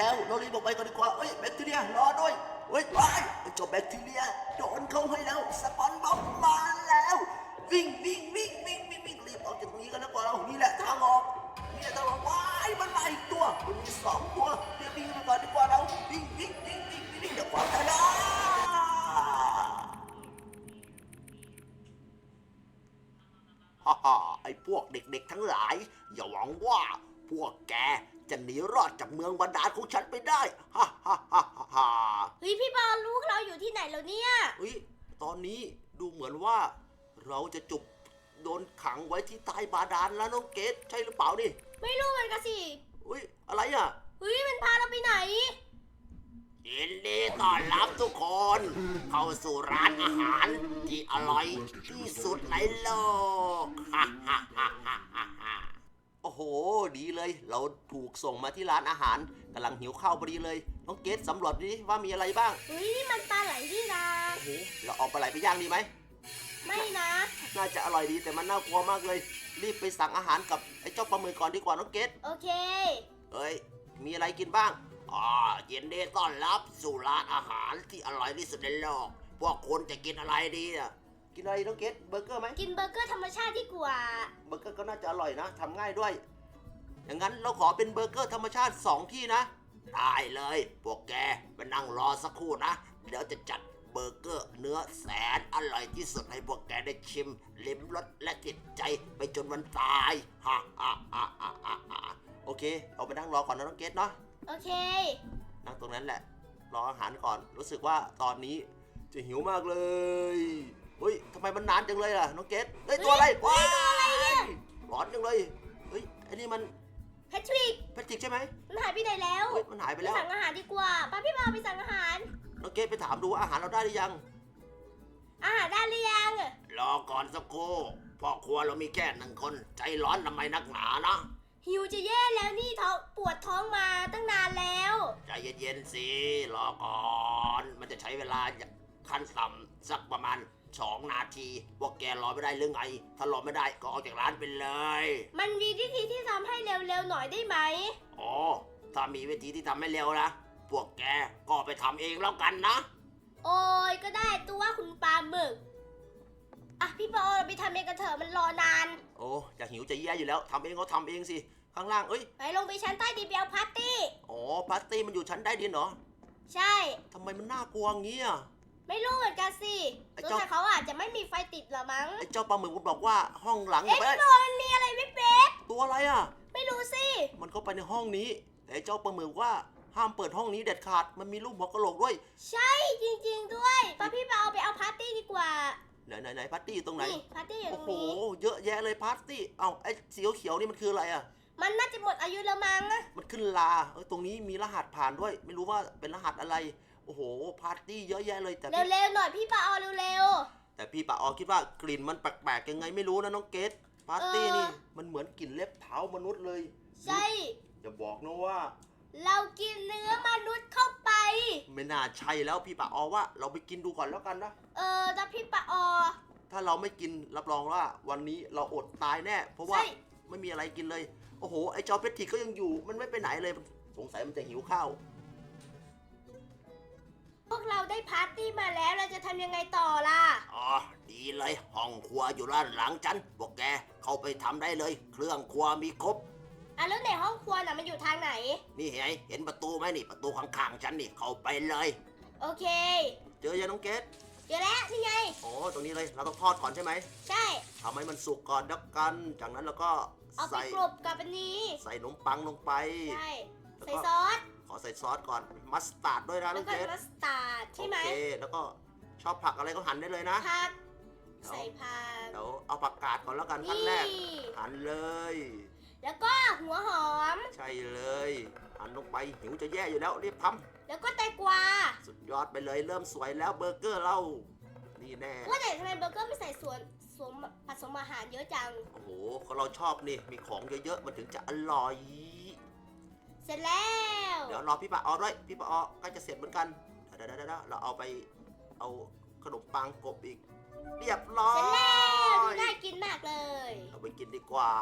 แล้วเรารีบออกไปก่อนดีกว่าเฮ้ยแบคทีเรียรอด้วยเฮ้ยไปไอ้เจ้าแบคทีเรียโดนเข้าให้แล้วสปอนบ็อกมาแล้ว วิ่งวิ่งวิ่งวิ่งวิ่งวิ่งรีบออกจากตรงนี้กันแล้วกว่าเรานี่แหละทางออกนี่แหละทางออกว้ายมันมาอีกตัวมันมีสองตัวเรียบวิ่งไปก่อนดีกว่าเราวิ่งวิ่งวิ่งวิ่งวิ่งเดี๋ยวขวางกันนะฮ่าฮ่าไอ้พวกเด็กๆทั้งหลาย อย่าหวังว่าพวกแก จะหนีรอดจากเมืองบรรดาลของฉันไปได้ฮ่าฮ่าฮ่าฮ่าฮ่าเฮ้ยพี่บอลลูกเราอยู่ที่ไหนแล้วเนี่ย เฮ้ยตอนนี้ดูเหมือนว่า เราจะจุบโดนขังไว้ที่ใต้บาดาลแล้วน้องเกดใช่หรือเปล่านี่ไม่รู้เหมือนกันสิเฮ้ยอะไรอะเฮ้ยมันพาเราไปไหน ยินดีต้อนรับทุกคน เข้าสู่ร้านอาหารที่อร่อยที่สุดในโลกฮ่าฮ่าฮ่าฮ่าฮ่าฮ่า โอ้โห ดีเลย เราถูกส่งมาที่ร้านอาหารกำลังหิวข้าวพอดีเลย น้องเกดสำรวจดิว่ามีอะไรบ้างเฮ้ยนี่มันปลาไหลที่นาโอ้โห เราเอาปลาไหลไปย่างดีไหม ไม่นะ น่าจะอร่อยดีแต่มันน่ากลัวมากเลย รีบไปสั่งอาหารกับไอ้เจ้าปลาหมึกก่อนดีกว่าน้องเกดโอเค เอ้ย มีอะไรกินบ้างอ๋อยินดีต้อนรับสู่ร้านอาหารที่อร่อยที่สุดในโลก พวกคุณจะกินอะไรดีอะ กินอะไรน้องเกดเบอร์เกอร์ไหมกินเบอร์เกอร์ธรรมชาติดีกว่า เบอร์เกอร์ก็น่าจะอร่อยนะทำง่ายด้วย อย่างนั้นเราขอเป็นเบอร์เกอร์ธรรมชาติ 2 ที่นะ ได้เลยพวกแกไปนั่งรอสักครู่นะ เดี๋ยวจะจัดเบอร์เกอร์เนื้อแสนอร่อยที่สุดให้พวกแกได้ชิม ลิ้มรสและติดใจไปจนวันตายฮ่าฮ่าฮ่าฮ่าฮ่าฮ่าโอเค เอาไปนั่งรอก่อนนะน้องเกดเนาะโอเค นั่งตรงนั้นแหละ รออาหารก่อนรู้สึกว่าตอนนี้จะหิวมากเลย เฮ้ยทำไมมันนานจังเลยล่ะน้องเกดเฮ้ยตัวอะไรเฮ้ยตัวอะไรเนี่ยร้อนจังเลยเฮ้ยไอ้นี่มันแพทริกแพทริกใช่ไหมมันหายไปไหนแล้วเฮ้ยมันหายไปไปแล้วสั่งอาหารดีกว่าป้าพี่บอลไปสั่งอาหารน้องเกดไปถามดูว่าอาหารเราได้หรือยัง อาหารได้หรือยังรอก่อนสักครู่พ่อครัวเรามีแค่หนึ่งคน ใจร้อนทำไมนักหนานะหิวจะแย่แล้วนี่ท้องปวดท้องมาตั้งนานแล้วใจเย็นๆสิรอก่อน มันจะใช้เวลาขั้นต่ำสักประมาณ สองนาทีพวกแกรอไม่ได้หรือไง ถ้ารอไม่ได้ก็ออกจากร้านไปเลย มันมีวิธีที่ทำให้เร็วๆหน่อยได้ไหม อ๋อ ถ้ามีวิธีที่ทำให้เร็วนะ พวกแกก็ไปทำเองแล้วกันนะ โอ้ยก็ได้ตัวคุณปลาหมึก อะพี่บอลเราไปทำเองกันเถอะมันรอนาน โอ้อยากหิวจะแย่อยู่แล้วทำเองก็ทำเองสิ ข้างล่างเอ้ย ไปลงไปชั้นใต้ดินไปเอาพาร์ตี้ อ๋อพลาสตี้มันอยู่ชั้นใต้ดินเหรอใช่ ทำไมมันน่ากลัวงี้อะ ไม่รู้เหมือนกันสิไอ้สงเจ้าสัยเขาอาจจะไม่มีไฟติดหรอมั้ง ไอ้เจ้าปลาหมึกมันบอกว่าห้องหลังเอ๊ะไปพี่บอลมันมีอะไรวิบเบ๊บตัวอะไรอะ ไม่รู้สิ มันเข้าไปในห้องนี้แต่ไอ้เจ้าปลาหมึกว่าห้ามเปิดห้องนี้เด็ดขาด มันมีรูปหัวกะโหลกด้วย ใช่จริงๆด้วยป้าพี่บอลไปเอาพาร์ตี้ดีกว่า ไหนไหนไหนพาร์ตี้อยู่ตรงไหน นี่พาร์ตี้อยู่ตโอ้รงโห นี้ เยอะแยะเลยพาร์ตี้ เอ้าไอ้สีเขียวๆนี่มันคืออะไรอะ มันน่าจะหมดอายุแล้วมั้งมันขึ้นลาเออตรงนี้มีรหัสผ่านด้วย ไม่รู้ว่าเป็นรหัสอะไรโอ้โหพาร์ตี้เยอะแยะเลยแต่พี่เร็วๆหน่อยพี่บอลเร็ว แต่พี่ปะออคิดว่ากลิ่นมันแปลกๆยังไงไม่รู้นะน้องเกดพาร์ตี้เออ นี่มันเหมือนกลิ่นเล็บเท้ามนุษย์เลยๆใช่ อย่าบอกนะว่า เรากินเนื้อมนุษย์เข้าไป ไม่น่าใช่แล้วพี่ปะออว่าเราไปกินดูก่อนแล้วกันนะ เออแต่พี่ปะออ ถ้าเราไม่กินรับรองว่าวันนี้เราอดตายแน่ เพราะว่าใช่ ไม่มีอะไรกินเลย โอ้โห ไอจอเพชรทิกก็ยังอยู่ มันไม่ไปไหนเลย สงสัยมันจะหิวข้าว พวกเราได้พาร์ตี้มาแล้วเราจะทำยังไงต่อล่ะ อ๋อ ดีเลย ห้องครัวอยู่ด้านหลังฉันพวกแกเข้าไปทำได้เลย เครื่องครัวมีครบ อะแล้วในห้องครัวน่ะมันอยู่ทางไหน นี่ไงเห็นประตูไหมนี่ ประตูข้างๆฉันนี่ เข้าไปเลย โอเค เจอยังน้องเกดเดี๋ยวแล้วนี่ไง โอ้ตรงนี้เลย เราต้องทอดก่อนใช่ไหมใช่ ทำให้มันสุกก่อนแล้วกัน จากนั้นเราก็เอาไปใส่กรบกับอันนี้ ใส่ขนมปังลงไป ใช่ แล้วใส่ก็ซอสข อใส่ซอสก่อนมัสตาร์ดด้วยนะแล้น้วองก็เกดมัสตาร์ดใช่ไหมโอเคแล้วก็ชอบผักอะไรก็หั่นได้เลยนะ ผักเอาใส่ผัก เดี๋ยวเอาผักกาดก่อนแล้วกันขั้นนี่แรกหั่นเลย แล้วก็หัวหอม ใช่เลยหั่นลงไปหิวจะแย่อยู่แล้วรีบทแล้วก็แตงกวาำสุดยอดไปเลยเริ่มสวยแล้วเบอร์เกอร์เรานี่แน่ ว่าแต่ทำไมเบอร์เกอร์ไม่ใส่ส่วนสวมผสมอาหารเยอะจัง โอ้โหก็เราชอบนี่ มีของเยอะๆ มันถึงจะอร่อยเส ร็จแล้วเดี๋ยวรอพี่ปะออด้วยพี่ปะออใกล้จะเสร็จเหมือนกันเดี๋ยวๆๆๆเราเอาไปเอาขนมปังกบอีก เรียบร้อเสร็จแล้วดูยน่ากินมากเลยเราไปกินดีกว่า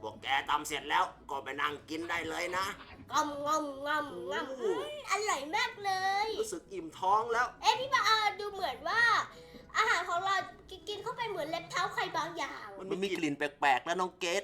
พวกแกทำเสร็จแล้วก็ไปนั่งกินได้เลยนะงำงำงำงำโอ้อืมอร่อยมากเลย รู้สึกอิ่มท้องแล้ว เอ๊ะพี่ปาอาดูเหมือนว่า อาหารของเรากินกินเข้าไปเหมือนเล็บเท้าใครบางอย่าง มันมีกลิ่นแปลกๆแล้วน้องเกด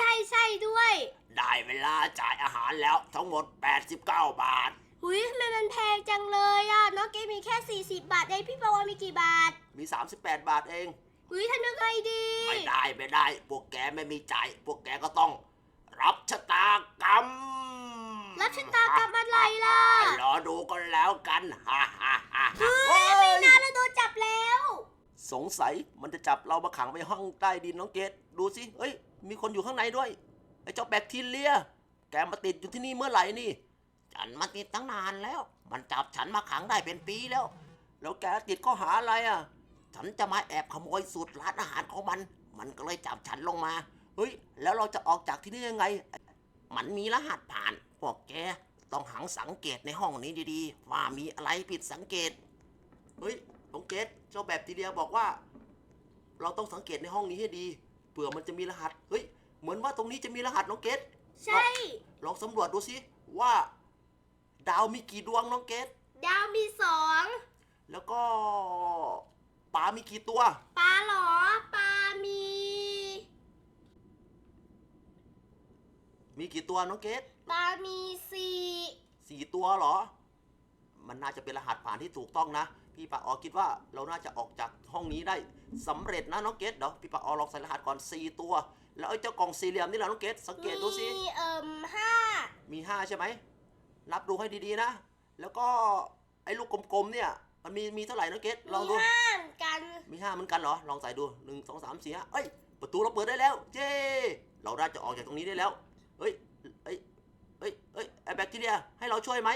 ใช่ใช่ด้วย ได้เว ลาจ่ายอาหารแล้วทั้งหมด 89 บาท หุยทำไมมันแพงจังเลยอะน้องเกมมีแค่ 40 บาทเองพี่ปาวามีกี่บาทมี 38 บาทเอง หุยทำยังไงดี ไม่ได้ไม่ได้ พวกแกไม่มีจ่ายพวกแกก็ต้อง รับชะตากรรมรับชะตากรรมอะไรล่ะรอดูกันแล้วกันฮ่าฮ่าฮ่าเฮ้ยไม่นานเราโดนจับแล้ว สงสัยมันจะจับเรามาขังไว้ห้องใต้ดินน้องเกดดูสิเอ้ย มีคนอยู่ข้างในด้วยไอ้เจ้าแบคทีเรีย แกมาติดอยู่ที่นี่เมื่อไหร่นี่ ฉันมาติดตั้งนานแล้ว มันจับฉันมาขังได้เป็นปีแล้ว แล้วแกติดข้อหาอะไรอะ ฉันจะมาแอบขโมยสูตรร้านอาหารของมัน มันก็เลยจับฉันลงมา เฮ้ย แล้วเราจะออกจากที่นี่ยังไง มันมีรหัสผ่านพวกแกต้องหังสังเกตในห้องนี้ดีๆ ว่ามีอะไรผิดสังเกต เฮ้ยน้องเกดเจ้าแบบทีเดียวบอกว่า เราต้องสังเกตในห้องนี้ให้ดี เผื่อมันจะมีรหัส เฮ้ย เหมือนว่าตรงนี้จะมีรหัสน้องเกด ใช่ ลองสำรวจดูสิว่า ดาวมีกี่ดวงน้องเกดดาวมีสองแล้วก็ปลามีกี่ตัว ปลาเหรอปลามี มีกี่ตัวน้องเกดปลามีสี่สี่ตัวเหรอ มันน่าจะเป็นรหัสผ่านที่ถูกต้องนะ พี่ปะออคิดว่าเราน่าจะออกจากห้องนี้ได้สำเร็จนะน้องเกดเดี๋ยวพี่ปะออลองใส่รหัสก่อนสี่ตัว แล้วไอ้เจ้ากล่องสี่เหลี่ยมนี่แหละน้องเกดสังเกตดูสิ มีเอิ่มห้ามีห้าใช่ไหม นับดูให้ดีๆนะ แล้วก็ไอ้ลูกกลมๆเนี่ย มันมีมีเท่าไหร่น้องเกดลองมีดูห้าเหมือนกันมีห้าเหมือนกันเหรอ ลองใส่ดูหนึ่งสองสามสี่ห้าเอ้ย ประตูเราเปิดได้แล้วเจ้เราน่าจะออกจากตรงนี้ได้แล้ว เฮ้ยเอ้ยเอ้ยเอ้ย ไอ้แบคทีเรียให้เราช่วยไหม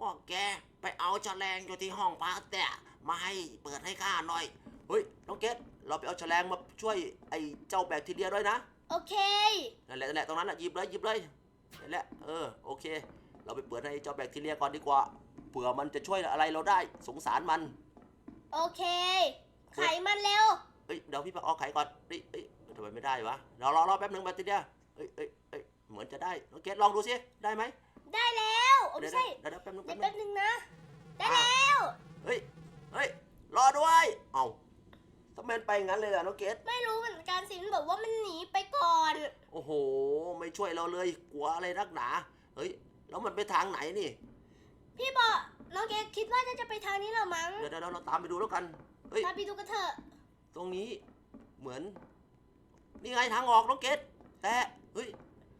ว่าแกไปเอาแฉลงอยู่ที่ห้องพักแต่มาให้เปิดให้ข้าหน่อย เฮ้ยน้องเกดเราไปเอาแฉลงมาช่วยไอ้เจ้าแบคทีเรียด้วยนะโอเค นั่นแหละนั่นแหละตรงนั้นแหละหยิบเลยหยิบเลยนั่นแหละเออโอเค เราไปเปิดให้เจ้าแบคทีเรียก่อนดีกว่าเผื่อมันจะช่วยอะไรเราได้สงสารมัน โอเค ไขมันเร็ว เอ้ยเดี๋ยวพี่ปะออกไขก่อนเอ้ยเอ้ยทำไมไม่ได้วะรอรอรอแป๊บหนึงแบตเตอรี่เอ้ยเอ้ยเอ้ยเหมือนจะได้น้องเกดลองดูสิได้ไหมได้แล้วโอ้เดี๋ไม่ยวใช่เดี๋ยวเดี๋ยวแป๊บหนึงเดี๋แป๊ยวบหนึแป๊บงนึงนะ ได้แล้ว เฮ้ยเฮ้ยรอด้วย เอ้า ทำไมมันไปงั้นเลยล่ะน้องเกดไม่รู้เหมือนกันสิมันบอกว่ามันหนีไปก่อน โอ้โห ไม่ช่วยเราเลยกลัวอะไรนักหนา เฮ้ย แล้วมันไปทางไหนนี่ พี่บอกน้องเกดคิดว่าจะจะไปทางนี้เหรอมั้งเดี๋ยวเดี๋ยวเราตามไปดูแล้วกัน เฮ้ยมาไปดูกันเถอะ ตรงนี้เหมือน นี่ไงทางออกน้องเกดแต่เฮ้ย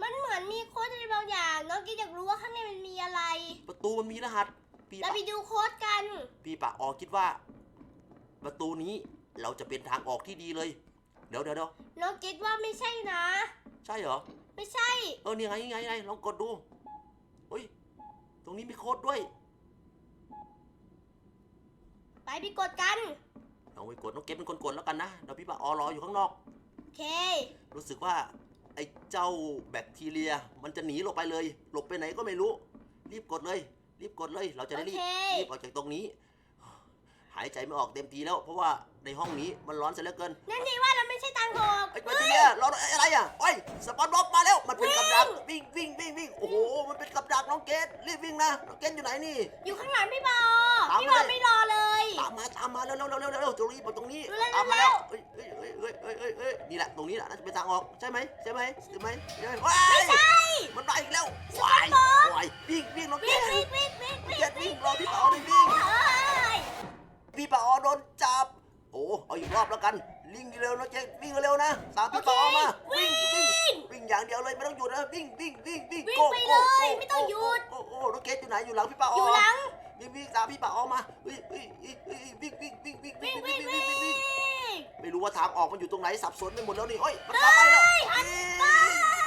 มันเหมือนมีโค้ดอะไรบางอย่าง น้องเกดอยากรู้ว่าข้างในมันมีอะไร ประตูมันมีรหัสพี่เราปะไปดูโค้ดกันพี่ปะออคิดว่า ประตูนี้ เราจะเป็นทางออกที่ดีเลย เดี๋ยวเดี๋ยวเดี๋ยวน้องเกดว่าไม่ใช่นะ ใช่เหรอ ไม่ใช่ เออนี่ไงนี่ไงนี่ไงลองกดดูเฮ้ย ตรงนี้มีโค้ดด้วย ไปไปกดกัน เอาไปกดน้องเก็บเป็นคนกดแล้วกันนะเดี๋ยวพี่ปะออรออยู่ข้างนอก โอเค รู้สึกว่าไอ้เจ้าแบคทีเรีย มันจะหนีลงไปเลย หลบไปไหนก็ไม่รู้ รีบกดเลย รีบกดเลย เราจะได้รีบโอเค รีบออกจากตรงนี้ หายใจไม่ออกเต็มทีแล้ว เพราะว่าในห้องนี้มันร้อนเสียเหลือเกินนั่นดีว่าเราไม่ใช่ตังหอกไอ้แบคทีเรียเราอะไรอะโอ้ยสปอนบ็อกมาแล้วมันเป็นกับดักวิ่งวิ่งวิ่งวิ่งโอ้โหมันเป็นกับดักน้องเกดรีบวิ่งนะน้องเกดอยู่ไหนนี่ อยู่ข้างหลังพี่บอตามพี่มาบอเลย ไม่รอเลย ตามมาตามมาเร็วเร็วเร็วเร็วเร็วเร็วตรงนี้ตรงนี้เร็วๆตามมาแล้วเร็วเอ้ยเอ้ยเอ้ยเอ้ยเอ้ยเอ้ยเอ้ยนี่แหละตรงนี้แหละน่าจะเป็นทางออกใช่ไหมใช่ไหมใช่ไหมใช่ไหมว้าย ว่าทางออกมันอยู่ตรงไหนสับสนไปหมดแล้วนี่เฮ้ยมันทำไปแล้ว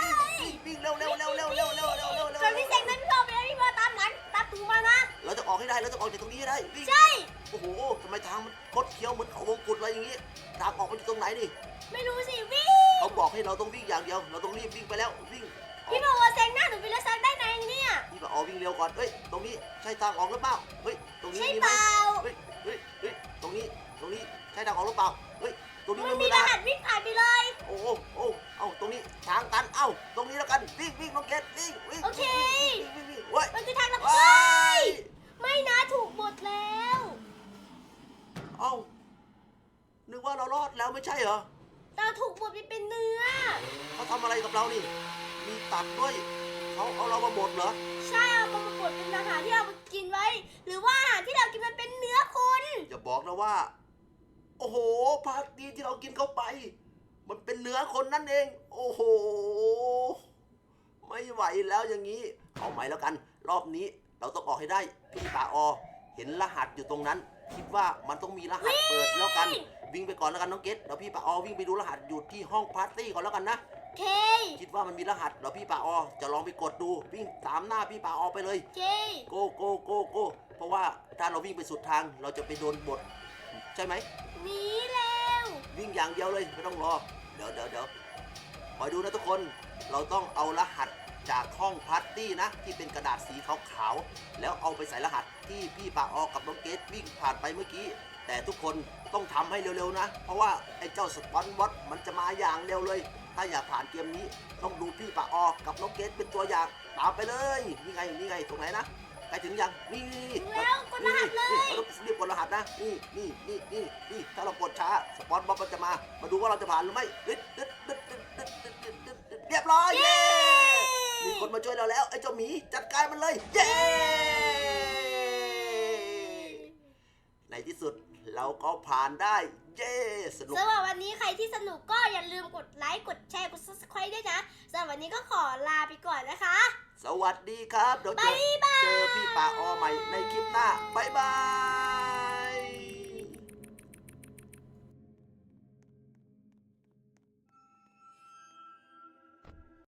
วิ่งวิ่งเร็วเร็วเร็วเร็วเร็วเร็วเร็วเร็วเร็วจนพี่เซ็งนั้นพี่บอไปแล้วพี่บอตามหลังตามตูมานะ เราจะออกให้ได้เราจะออกจากตรงนี้ให้ได้วิ่งใช่โอ้โหทำไมทางมันคดเคี้ยวเหมือนเขาวงกุดอะไรอย่างงี้ทางออกมันอยู่ตรงไหนนี่ไม่รู้สิวิ่งเขาบอกให้เราต้องวิ่งอย่างเดียว เราต้องรีบวิ่งไปแล้ววิ่งพี่บอกว่าเซ็งหน้าหนูไปแล้วเซ็งได้ไงเนี่ยพี่บอกอ๋อวิ่งเร็วก่อนเฮ้ยตรงนี้ใช่ทางออกหรือเปล่าเฮ้ยตรงนี้ใช่มีเปไหมล่าเฮ้ยเฮ้ยเฮ้ยตรงนี้ตรงนี้ใช่ทางออกหรือเปล่าเฮ้ยต รงนี้มันมีรหัสวิ่งผ่านไปเลย โอ้โอ้โอ้เอ้าตรงนี้ทางตันเอ้าตรงนี้แล้วกันวิ่งวิ่งน้องเกดวิ่งวิ่งโอเค วิ่งวิ่งวิ่งเว้ยมันจะทำแล้วไฮ้ไม่นะถูกหมดแล้ว เอ้านึกว่าเรารอดแล้วไม่ใช่เหรอเราถูกหมดไปเป็นเนื้อ เขาทำอะไรกับเรานี่ มีตัดด้วยเขาเอาเรามาบดเหรอใช่เอามาบดเป็นอาหารที่เรากินไว้ หรือว่าอาหารที่เรากินมันเป็นเนื้อคน อย่าบอกนะว่า โอ้โหพาร์ตี้ที่เรากินเข้าไป มันเป็นเนื้อคนนั่นเอง โอ้โห ไม่ไหวแล้วอย่างนี้ เอาใหม่แล้วกัน รอบนี้เราต้องออกให้ได้พี่ตาออ เห็นรหัสอยู่ตรงนั้น คิดว่ามันต้องมีรหัสเปิดแล้วกัน วิ่งไปก่อนแล้วกันน้องเกดเดี๋ยวพี่ปาออวิ่งไปดูรหัสอยู่ที่ห้องปาร์ตี้ก่อนแล้วกันนะ เคคิดว่ามันมีรหัสเดี๋ยวพี่ปาออจะลองไปกดดูวิ่งตามหน้าพี่ปาออไปเลย เค โกโกโกโกเพราะว่าถ้าเราวิ่งไปสุดทางเราจะไปโดนบท ใช่ไหมหนีแล้ววิ่งอย่างเดียวเลยไม่ต้องรอ เดี๋ยวเดี๋ยวเดี๋ยวคอยดูนะทุกคน เราต้องเอารหัสจากห้องพาร์ตี้นะ ที่เป็นกระดาษสีขาวๆแล้วเอาไปใส่รหัสที่พี่ปาออกับน้องเกดวิ่งผ่านไปเมื่อกี้ แต่ทุกคนต้องทำให้เร็วๆนะ เพราะว่าไอ้เจ้าสปอนวอตมันจะมาอย่างเร็วเลย ถ้าอยากผ่านเกมนี้ต้องดูพี่ปาออกับน้องเกดเป็นตัวอย่างตามไปเลยนี่ไงนี่ไงตรงไหนนะ ใกล้ถึงยัง นี่นี่นี่แล้วกดรหัสเลย นี่เราต้องรีบกดรหัสนะ นี่นี่นี่นี่นี่ถ้าเรากดช้า สปอนบ็อกมันจะมา มาดูว่าเราจะผ่านหรือไม่ดึ๊ดดึ๊ดดึ๊ดดึ๊ดดึ๊ดดึ๊ดดึ๊ดดึ๊ดดึ๊ดเรียบร้อย เย้ มีคนมาช่วยเราแล้ว ไอ้เจ้าหมีจัดการมันเลย เย้ ในที่สุดเราก็ผ่านได้ เย้ สนุก สำหรับวันนี้ใครที่สนุกก็อย่าลืมกดไลค์ กดแชร์ กด subscribe ด้วยนะ สำหรับวันนี้ก็ขอลาไปก่อนนะคะ สวัสดีครับเดี๋ยวเจบ๊าอยบายเจอพี่ปาออใหม่ในคลิปหน้า บ๊ายบาย